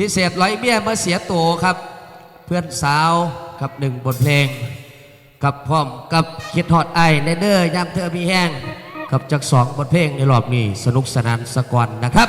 พิเศษร้อยเบี้ยเมื่อเสียตัวครับ เพื่อนสาวกับหนึ่งบทเพลงกับพร้อมกับคิดฮอดไอในเดอร์ยามเธอมีแห้งกับจากสองบทเพลงในรอบนี้สนุกสนานสะก่อนนะครับ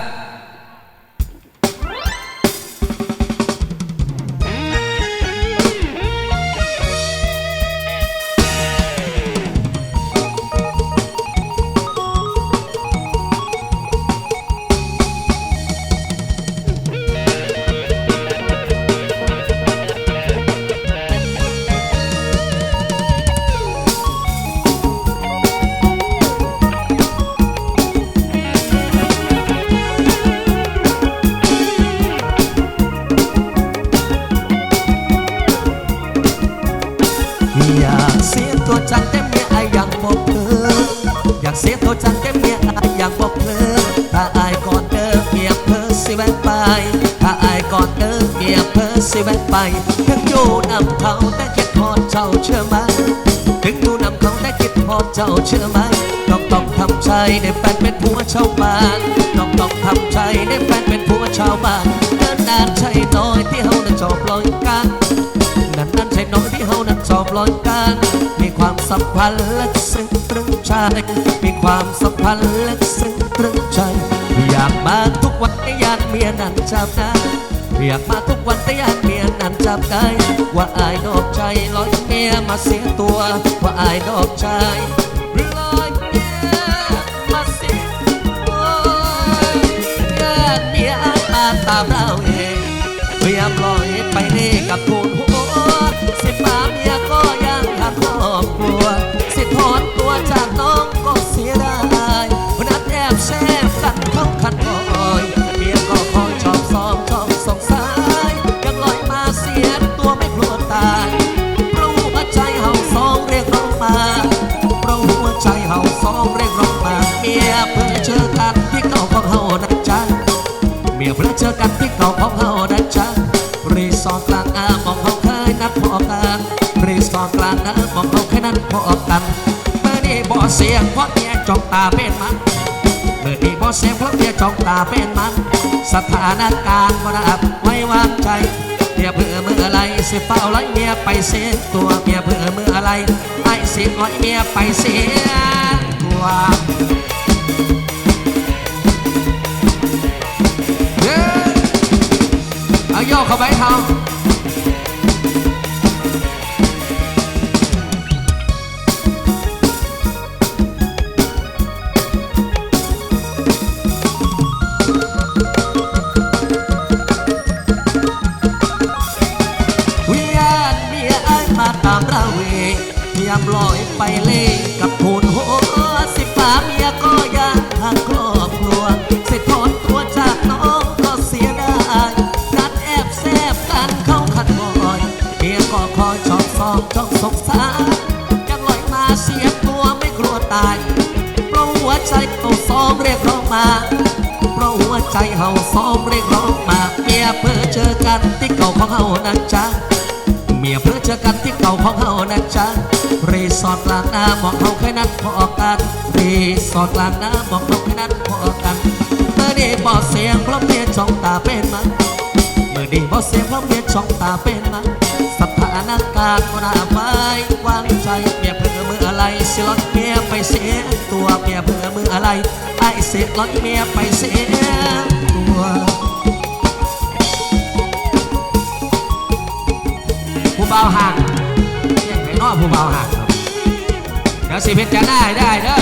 อยากเสียตัวจังแต่เมียอายอยังบอกเธอถ้าอายก่อนเดิมเมียเพอสิแวะไปถ้าอายก่อนเดิมเมียเพอสิแวะไปถึงอยู่นำเขาแต่คิดพอดเจ้าเชื่อไหมถึงอยู่นำเขาแต่คิดพอดเจ้าเชื่อไหมต้องต้องทำใจได้แฟนเป็นผัวชาวบ้านต้องต้องทำใจได้แฟนเป็นผัวชาวบ้านเดินนานใช่น้อยที่เฮานั้นจอบลอยกันนั้นนั้นใช่น้องที่เฮานั้นชอบลอยกันมีความสัมพันธ์ลึกซึ้งตรึง ชาย มีความสัมพันธ์ลึกซึ้งตรึงใจ อยากมาทุกวันแต่อยากเมียนั้นจำได้อยากมาทุกวันแต่อยากเมียนั้นจำได้ ว่าอายนอกใจลอยเมียมาเสียตัว ว่าอายนอกใจ พอกันเมื่อนี้บ่เสียงเพราะเมียจ้องตาเป็นมันเมื่อนี้บ่เสียงเพราะเมียจ้องตาเป็นมัน สถานการณ์บ่รับไว้วางใจเมียเพื่อเมื่อไรสิเฝ้าไล่เมียไปเสียตัวเมียเพื่อเมื่อไรไอ้สิร้อยเมียไปเสียตัวเย้เอาโยกเข้าไปเทา หัวใจเขาซ้อมเรียกร้องมา เพราะหัวใจเฮาซ้อมเรียกร้องมา เมียเพื่อเจอกันที่เก่าของเฮานะจ๊ะเมียเพื่อเจอกันที่เก่าของเฮานะจ๊ะรีสอร์ทกลางน้ำมองเฮาแค่นั้นพอกันรีสอร์ทกลางน้ำมองเฮาแค่นั้นพอกันเมื่อนี้บอเสียงเพราะเมียจ้องตาเป็นมันเมื่อนี้บอเสียงเพราะเมียจ้องตาเป็นมันสถานการณ์ก็น่าไว้วาง ไอ้เสียเมียไปเสียตัวผู้เบาห่างยังไงนอกผู้เบาห่างครับเดี๋ยวสิเพชรจะได้ได้เด้อ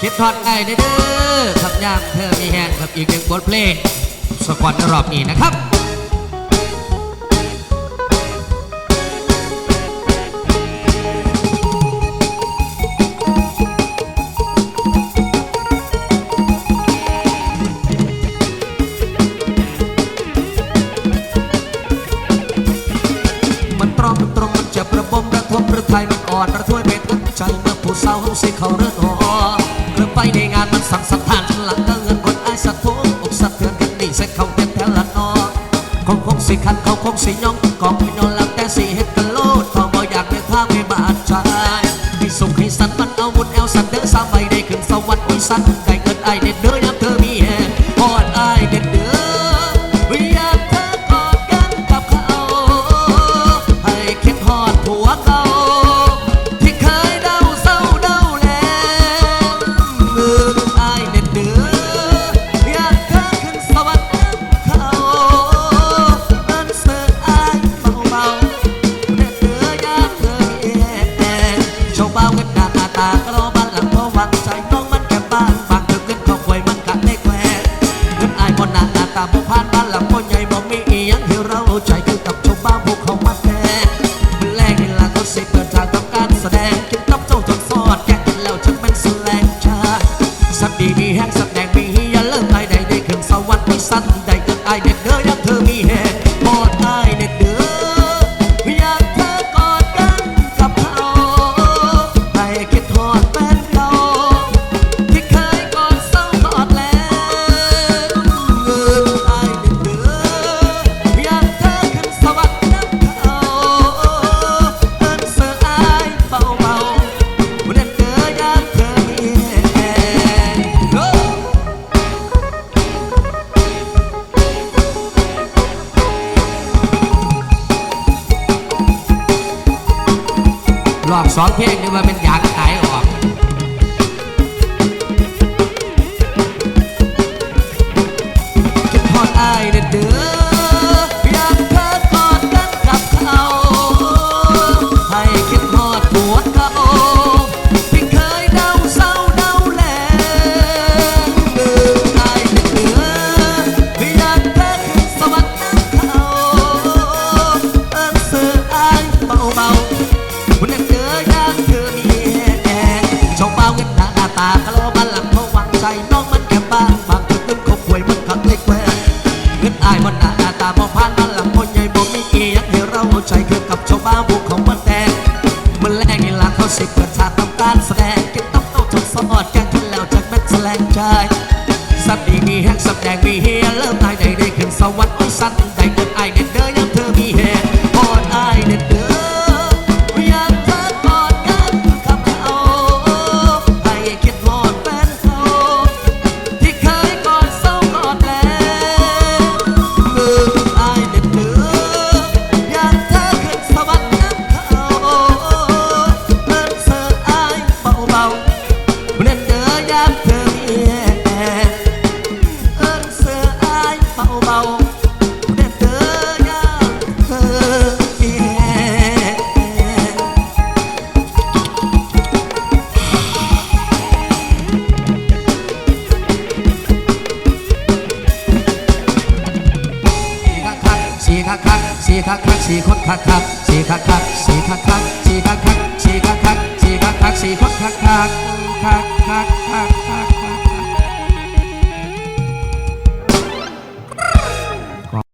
คิดทอดไงเด้อครับยามเธอมีแหงครับอีกหนึ่งบทเพลงสกอตรอบนี้นะครับ อดประทวยเป็นตั้งใจเมื่อผู้สาวเขาสิเขาเริ่มหอเคลื่อนไปในงานมันสั่งสัมพันหลังก็เงินคนไอ้สัตว์ทุกอกสัตว์เทือนกันนี่เสียเขาเต็มแถวละนอคงคงสิขันเขาคงสิย่องกองม่นอนหลังแต่สีเห็ดกันโลดเขาบ่อยากเป็นภาพไม่บาดใจให้สุขให้สันมันเอาบุญเอาสันเดิอสามใบได้ขึ้นสวรรค์อุ้ยสัน excellent. สองเพลงหรือว่าเป็นอย่าง สับแดงมีเฮียเริ่มตายใจได้ขึ้นสวรรค์สั้นไใจเกิดไอเด็ดเดินยัง คักคักสีคักคักสีคนคักคักสีคักคักสีคักคักสีคักคักสีคักคักสีคักคักสีคนคักคักคักคักคัก